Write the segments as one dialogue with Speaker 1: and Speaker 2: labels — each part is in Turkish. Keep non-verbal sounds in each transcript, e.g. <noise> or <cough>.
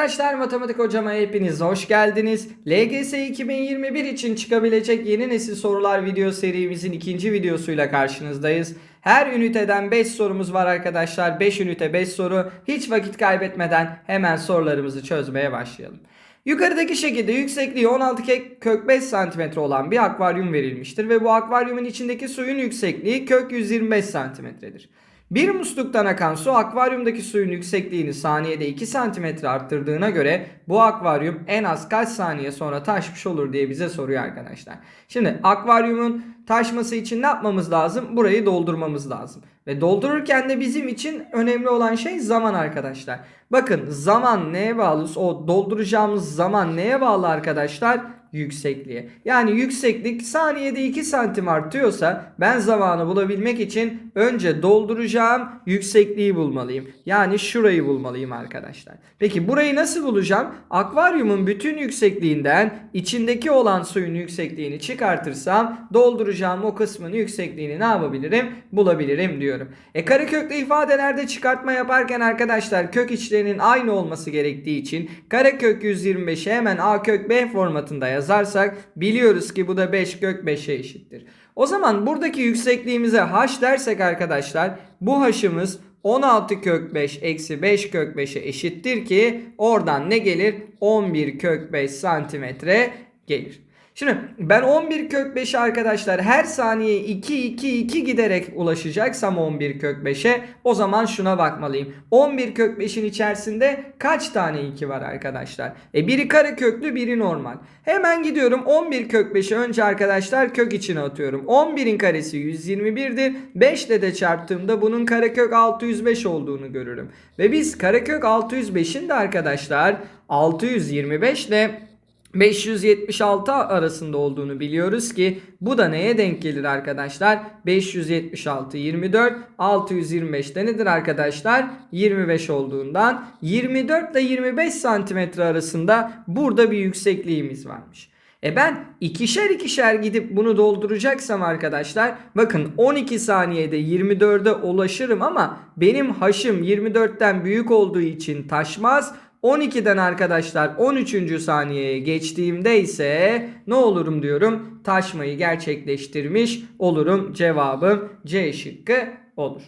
Speaker 1: Arkadaşlar matematik hocama hepiniz hoş geldiniz. LGS 2021 için çıkabilecek yeni nesil sorular video serimizin ikinci videosuyla karşınızdayız. Her üniteden 5 sorumuz var arkadaşlar. 5 ünite 5 soru. Hiç vakit kaybetmeden hemen sorularımızı çözmeye başlayalım. Yukarıdaki şekilde yüksekliği 16 ke- kök 5 cm olan bir akvaryum verilmiştir ve bu akvaryumun içindeki suyun yüksekliği kök 125 cm'dir. Bir musluktan akan su akvaryumdaki suyun yüksekliğini saniyede 2 cm arttırdığına göre bu akvaryum en az kaç saniye sonra taşmış olur diye bize soruyor arkadaşlar. Şimdi akvaryumun taşması için ne yapmamız lazım? Burayı doldurmamız lazım. Ve doldururken de bizim için önemli olan şey zaman arkadaşlar. Bakın zaman neye bağlı? O dolduracağımız zaman neye bağlı arkadaşlar? Yüksekliğe. Yani yükseklik saniyede 2 santim artıyorsa ben zamanı bulabilmek için önce dolduracağım yüksekliği bulmalıyım. Yani şurayı bulmalıyım arkadaşlar. Peki burayı nasıl bulacağım? Akvaryumun bütün yüksekliğinden içindeki olan suyun yüksekliğini çıkartırsam dolduracağım o kısmın yüksekliğini ne yapabilirim? Bulabilirim diyorum. E kareköklü ifadelerde çıkartma yaparken arkadaşlar kök içlerinin aynı olması gerektiği için karekök 125'i hemen a kök b formatında yazarsak biliyoruz ki bu da 5 kök 5'e eşittir. O zaman buradaki yüksekliğimize h dersek arkadaşlar bu h'ımız 16 kök 5 eksi 5 kök 5'e eşittir ki oradan ne gelir? 11 kök 5 santimetre gelir. Şimdi ben 11 kök 5'e arkadaşlar her saniye 2 2 2 giderek ulaşacaksam 11 kök 5'e o zaman şuna bakmalıyım. 11 kök 5'in içerisinde kaç tane 2 var arkadaşlar? E biri kare köklü biri normal. Hemen gidiyorum 11 kök 5'i önce arkadaşlar kök içine atıyorum. 11'in karesi 121'dir. 5 ile de çarptığımda bunun karekök 605 olduğunu görürüm. Ve biz karekök 605'in de arkadaşlar 625 ile 576 arasında olduğunu biliyoruz ki bu da neye denk gelir arkadaşlar? 576 24 625 de nedir arkadaşlar? 25 olduğundan 24 ile 25 santimetre arasında burada bir yüksekliğimiz varmış. E ben ikişer ikişer gidip bunu dolduracaksam arkadaşlar bakın 12 saniyede 24'e ulaşırım ama benim haşım 24'ten büyük olduğu için taşmaz. 12'den arkadaşlar 13. saniyeye geçtiğimde ise ne olurum diyorum taşmayı gerçekleştirmiş olurum cevabım C şıkkı olur.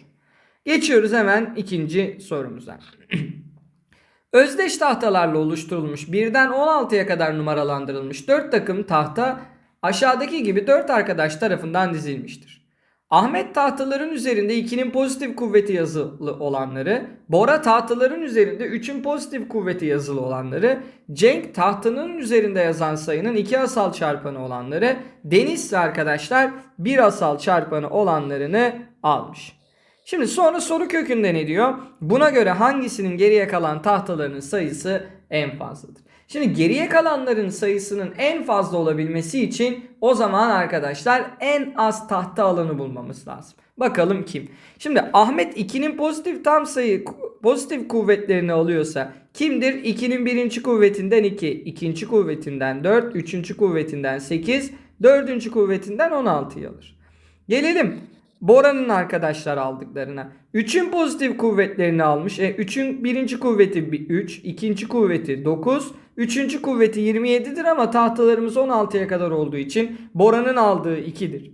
Speaker 1: Geçiyoruz hemen ikinci sorumuza. <clears throat> Özdeş tahtalarla oluşturulmuş birden 16'ya kadar numaralandırılmış 4 takım tahta aşağıdaki gibi 4 arkadaş tarafından dizilmiştir. Ahmet tahtaların üzerinde 2'nin pozitif kuvveti yazılı olanları, Bora tahtaların üzerinde 3'ün pozitif kuvveti yazılı olanları, Cenk tahtanın üzerinde yazan sayının 2 asal çarpanı olanları, Deniz ise arkadaşlar 1 asal çarpanı olanlarını almış. Şimdi sonra soru kökünde ne diyor? Buna göre hangisinin geriye kalan tahtalarının sayısı en fazladır? Şimdi geriye kalanların sayısının en fazla olabilmesi için o zaman arkadaşlar en az tahta alanı bulmamız lazım. Bakalım kim? Şimdi Ahmet 2'nin pozitif tam sayı pozitif kuvvetlerini alıyorsa kimdir? 2'nin birinci kuvvetinden 2, ikinci kuvvetinden 4, üçüncü kuvvetinden 8, dördüncü kuvvetinden 16'yı alır. Gelelim Bora'nın arkadaşlar aldıklarına. 3'ün pozitif kuvvetlerini almış. E 3'ün birinci kuvveti 3, ikinci kuvveti 9, üçüncü kuvveti 27'dir ama tahtalarımız 16'ya kadar olduğu için Bora'nın aldığı 2'dir.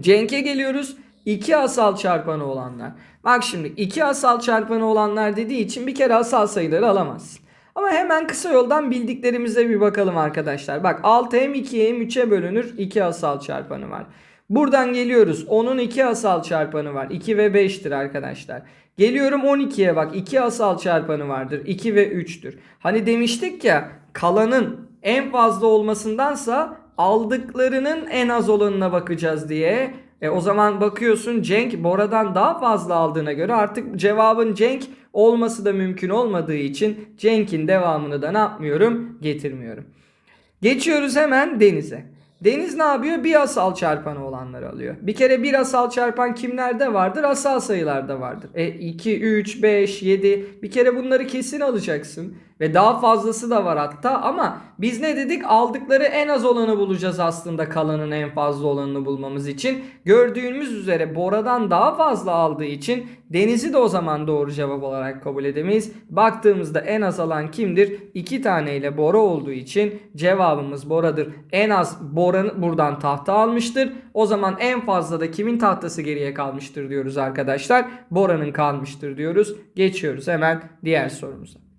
Speaker 1: Cenk'e geliyoruz. 2 asal çarpanı olanlar. Bak şimdi 2 asal çarpanı olanlar dediği için bir kere asal sayıları alamazsın. Ama hemen kısa yoldan bildiklerimize bir bakalım arkadaşlar. Bak 6 hem 2 hem 3'e bölünür 2 asal çarpanı var. Buradan geliyoruz. 10'un 2 asal çarpanı var. 2 ve 5'tir arkadaşlar. Geliyorum 12'ye bak. 2 asal çarpanı vardır. 2 ve 3'tür. Hani demiştik ya kalanın en fazla olmasındansa aldıklarının en az olanına bakacağız diye. E o zaman bakıyorsun Cenk Bora'dan daha fazla aldığına göre artık cevabın Cenk olması da mümkün olmadığı için Cenk'in devamını da ne yapmıyorum? Getirmiyorum. Geçiyoruz hemen Deniz'e. Deniz ne yapıyor? Bir asal çarpanı olanları alıyor. Bir kere bir asal çarpan kimlerde vardır? Asal sayılarda vardır. E 2, 3, 5, 7. Bir kere bunları kesin alacaksın. Ve daha fazlası da var hatta ama biz ne dedik aldıkları en az olanı bulacağız aslında kalanın en fazla olanını bulmamız için. Gördüğümüz üzere Bora'dan daha fazla aldığı için Deniz'i de o zaman doğru cevap olarak kabul edemeyiz. Baktığımızda en az alan kimdir? 2 tane ile Bora olduğu için cevabımız Bora'dır. En az Bora buradan tahta almıştır. O zaman en fazla da kimin tahtası geriye kalmıştır diyoruz arkadaşlar. Bora'nın kalmıştır diyoruz. Geçiyoruz hemen diğer sorumuza.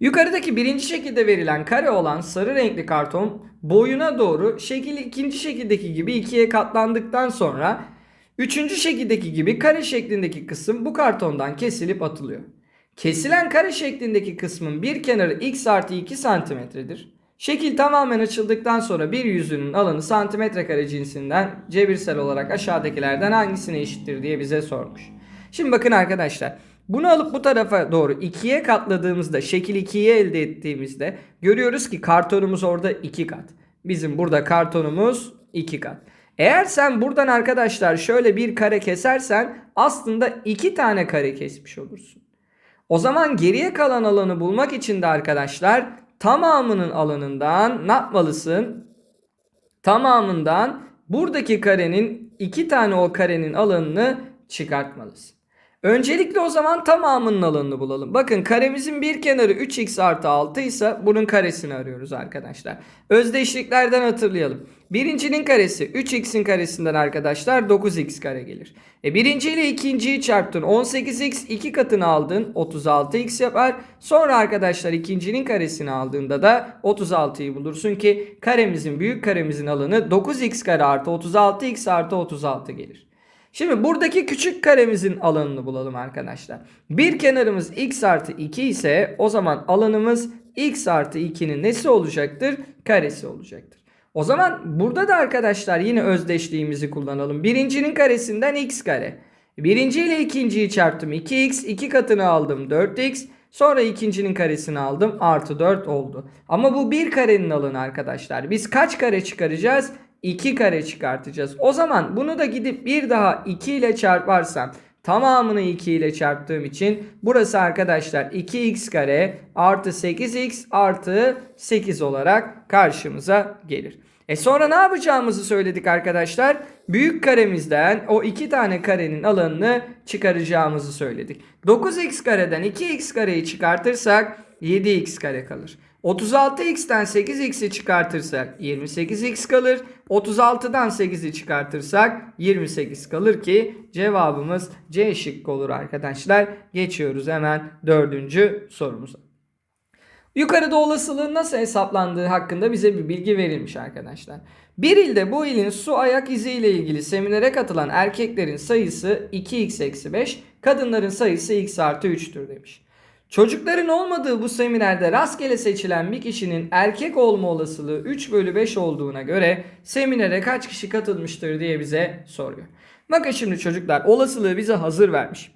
Speaker 1: Yukarıdaki birinci şekilde verilen kare olan sarı renkli karton boyuna doğru şekil ikinci şekildeki gibi ikiye katlandıktan sonra üçüncü şekildeki gibi kare şeklindeki kısım bu kartondan kesilip atılıyor. Kesilen kare şeklindeki kısmın bir kenarı x artı 2 santimetredir. Şekil tamamen açıldıktan sonra bir yüzünün alanı santimetre kare cinsinden cebirsel olarak aşağıdakilerden hangisine eşittir diye bize sormuş. Şimdi bakın arkadaşlar. Bunu alıp bu tarafa doğru ikiye katladığımızda şekil 2'yi elde ettiğimizde görüyoruz ki kartonumuz orada 2 kat. Bizim burada kartonumuz 2 kat. Eğer sen buradan arkadaşlar şöyle bir kare kesersen aslında 2 tane kare kesmiş olursun. O zaman geriye kalan alanı bulmak için de arkadaşlar tamamının alanından ne yapmalısın? Tamamından buradaki karenin iki tane o karenin alanını çıkartmalısın. Öncelikle o zaman tamamının alanını bulalım. Bakın karemizin bir kenarı 3x artı 6 ise bunun karesini arıyoruz arkadaşlar. Özdeşliklerden hatırlayalım. Birincinin karesi 3x'in karesinden arkadaşlar 9x kare gelir. E birinci ile ikinciyi çarptın 18x iki katını aldın 36x yapar. Sonra arkadaşlar ikincinin karesini aldığında da 36'yı bulursun ki karemizin büyük karemizin alanı 9x kare artı 36x artı 36 gelir. Şimdi buradaki küçük karemizin alanını bulalım arkadaşlar. Bir kenarımız x artı 2 ise o zaman alanımız x artı 2'nin nesi olacaktır? Karesi olacaktır. O zaman burada da arkadaşlar yine özdeşliğimizi kullanalım. Birincinin karesinden x kare. Birinci ile ikinciyi çarptım 2x. 2 katını aldım 4x. Sonra ikincinin karesini aldım artı 4 oldu. Ama bu bir karenin alanı arkadaşlar. Biz kaç kare çıkaracağız? 2 kare çıkartacağız. O zaman bunu da gidip bir daha 2 ile çarparsam tamamını 2 ile çarptığım için burası arkadaşlar 2x kare artı 8x artı 8 olarak karşımıza gelir. E sonra ne yapacağımızı söyledik arkadaşlar. Büyük karemizden o iki tane karenin alanını çıkaracağımızı söyledik. 9x kareden 2x kareyi çıkartırsak 7x kare kalır. 36x'ten 8x'i çıkartırsak 28x kalır. 36'dan 8'i çıkartırsak 28 kalır ki cevabımız C şıkkı olur arkadaşlar. Geçiyoruz hemen dördüncü sorumuza. Yukarıda olasılığın nasıl hesaplandığı hakkında bize bir bilgi verilmiş arkadaşlar. Bir ilde bu ilin su ayak izi ile ilgili seminere katılan erkeklerin sayısı 2x-5, kadınların sayısı x artı 3'tür demiş. Çocukların olmadığı bu seminerde rastgele seçilen bir kişinin erkek olma olasılığı 3 bölü 5 olduğuna göre seminere kaç kişi katılmıştır diye bize soruyor. Bakın şimdi çocuklar olasılığı bize hazır vermiş.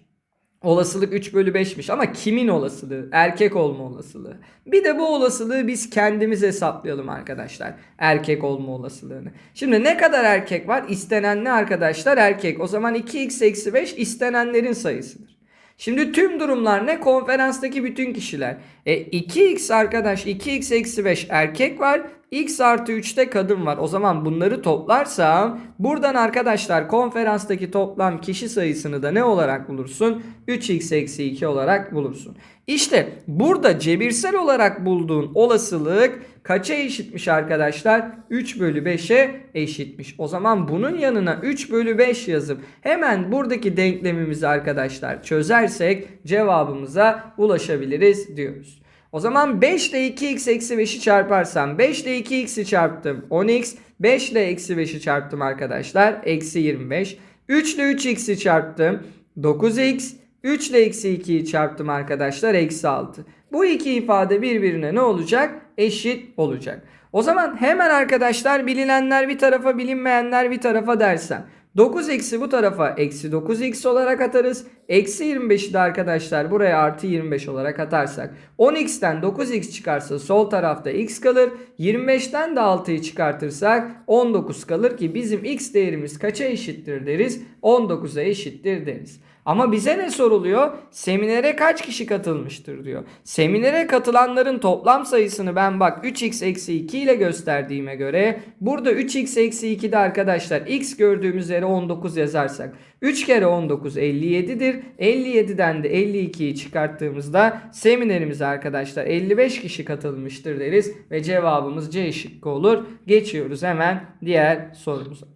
Speaker 1: Olasılık 3 bölü 5'miş ama kimin olasılığı? Erkek olma olasılığı. Bir de bu olasılığı biz kendimiz hesaplayalım arkadaşlar. Erkek olma olasılığını. Şimdi ne kadar erkek var? İstenen ne arkadaşlar? Erkek. O zaman 2x eksi 5 istenenlerin sayısıdır. Şimdi tüm durumlar ne? Konferanstaki bütün kişiler. E 2x arkadaş 2x eksi 5 erkek var. X artı 3'te kadın var. O zaman bunları toplarsam buradan arkadaşlar konferanstaki toplam kişi sayısını da ne olarak bulursun? 3x eksi 2 olarak bulursun. İşte burada cebirsel olarak bulduğun olasılık kaça eşitmiş arkadaşlar? 3 bölü 5'e eşitmiş. O zaman bunun yanına 3 bölü 5 yazıp hemen buradaki denklemimizi arkadaşlar çözersek cevabımıza ulaşabiliriz diyoruz. O zaman 5 ile 2x eksi 5'i çarparsam 5 ile 2x'i çarptım 10x 5 ile eksi 5'i çarptım arkadaşlar eksi 25 3 ile 3x'i çarptım 9x 3 ile eksi 2'yi çarptım arkadaşlar eksi 6. Bu iki ifade birbirine ne olacak? Eşit olacak. O zaman hemen arkadaşlar bilinenler bir tarafa bilinmeyenler bir tarafa dersem 9 eksi bu tarafa eksi 9x olarak atarız. Eksi 25'i de arkadaşlar buraya artı 25 olarak atarsak 10x'ten 9x çıkarsa sol tarafta x kalır. 25'ten de 6'yı çıkartırsak 19 kalır ki bizim x değerimiz kaça eşittir deriz? 19'a eşittir deriz. Ama bize ne soruluyor? Seminere kaç kişi katılmıştır diyor. Seminere katılanların toplam sayısını ben bak 3x eksi 2 ile gösterdiğime göre burada 3x eksi 2'de arkadaşlar x gördüğümüz yere 19 yazarsak 3 kere 19 57'dir. 57'den de 52'yi çıkarttığımızda seminerimize arkadaşlar 55 kişi katılmıştır deriz ve cevabımız C şıkkı olur. Geçiyoruz hemen diğer sorumuza.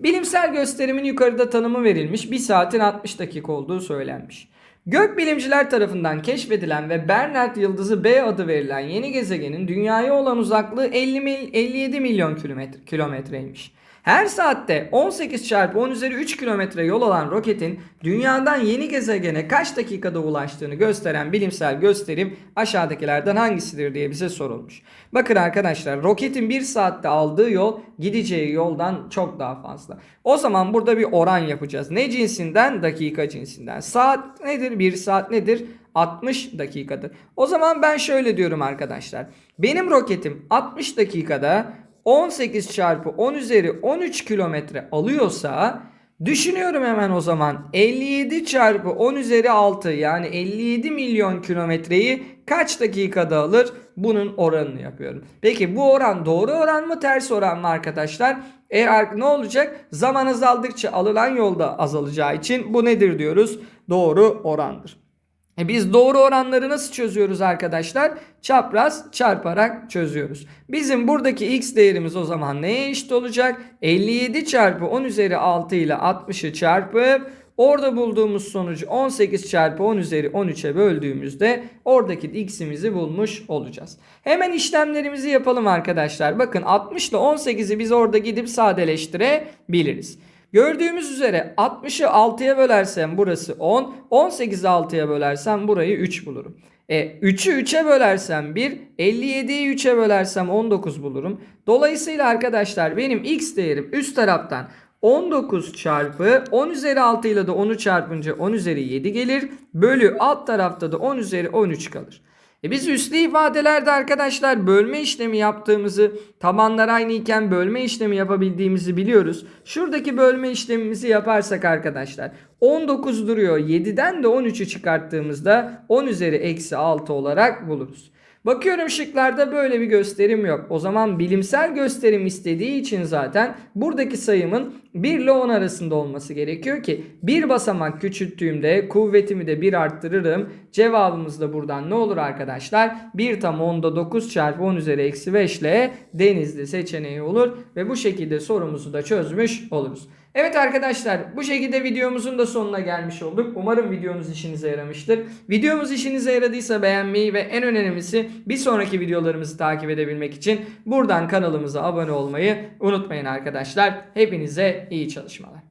Speaker 1: Bilimsel gösterimin yukarıda tanımı verilmiş 1 saatin 60 dakika olduğu söylenmiş. Gökbilimciler tarafından keşfedilen ve Bernard yıldızı B adı verilen yeni gezegenin dünyaya olan uzaklığı 50 mil, 57 milyon kilometre, kilometreymiş. Her saatte 18 çarpı 10 üzeri 3 kilometre yol alan roketin dünyadan yeni gezegene kaç dakikada ulaştığını gösteren bilimsel gösterim aşağıdakilerden hangisidir diye bize sorulmuş. Bakın arkadaşlar roketin 1 saatte aldığı yol gideceği yoldan çok daha fazla. O zaman burada bir oran yapacağız. Ne cinsinden? Dakika cinsinden. Saat nedir? 1 saat nedir? 60 dakikadır. O zaman ben şöyle diyorum arkadaşlar. Benim roketim 60 dakikada 18 çarpı 10 üzeri 13 kilometre alıyorsa düşünüyorum hemen o zaman 57 çarpı 10 üzeri 6 yani 57 milyon kilometreyi kaç dakikada alır? Bunun oranını yapıyorum. Peki bu oran doğru oran mı ters oran mı arkadaşlar? E ne olacak? Zaman azaldıkça alınan yolda azalacağı için bu nedir diyoruz? Doğru orandır. E biz doğru oranları nasıl çözüyoruz arkadaşlar? Çapraz çarparak çözüyoruz. Bizim buradaki x değerimiz o zaman neye eşit olacak? 57 çarpı 10 üzeri 6 ile 60'ı çarpıp orada bulduğumuz sonucu 18 çarpı 10 üzeri 13'e böldüğümüzde oradaki x'imizi bulmuş olacağız. Hemen işlemlerimizi yapalım arkadaşlar. Bakın 60 ile 18'i biz orada gidip sadeleştirebiliriz. Gördüğümüz üzere 60'ı 6'ya bölersem burası 10. 18'i 6'ya bölersem burayı 3 bulurum. E 3'ü 3'e bölersem 1, 57'yi 3'e bölersem 19 bulurum. Dolayısıyla arkadaşlar benim x değerim üst taraftan 19 çarpı 10 üzeri 6 ile de 10'u çarpınca 10 üzeri 7 gelir. Bölü alt tarafta da 10 üzeri 13 kalır. E biz üslü ifadelerde arkadaşlar bölme işlemi yaptığımızı tabanlar aynı iken bölme işlemi yapabildiğimizi biliyoruz. Şuradaki bölme işlemimizi yaparsak arkadaşlar 19 duruyor 7'den de 13'ü çıkarttığımızda 10 üzeri eksi 6 olarak buluruz. Bakıyorum şıklarda böyle bir gösterim yok. O zaman bilimsel gösterim istediği için zaten buradaki sayımın 1 ile 10 arasında olması gerekiyor ki bir basamak küçülttüğümde kuvvetimi de 1 arttırırım. Cevabımız da buradan ne olur arkadaşlar? 1 tam 10'da 9 çarpı 10 üzeri eksi 5 ile denizli seçeneği olur ve bu şekilde sorumuzu da çözmüş oluruz. Evet arkadaşlar bu şekilde videomuzun da sonuna gelmiş olduk. Umarım videomuz işinize yaramıştır. Videomuz işinize yaradıysa beğenmeyi ve en önemlisi bir sonraki videolarımızı takip edebilmek için buradan kanalımıza abone olmayı unutmayın arkadaşlar. Hepinize iyi çalışmalar.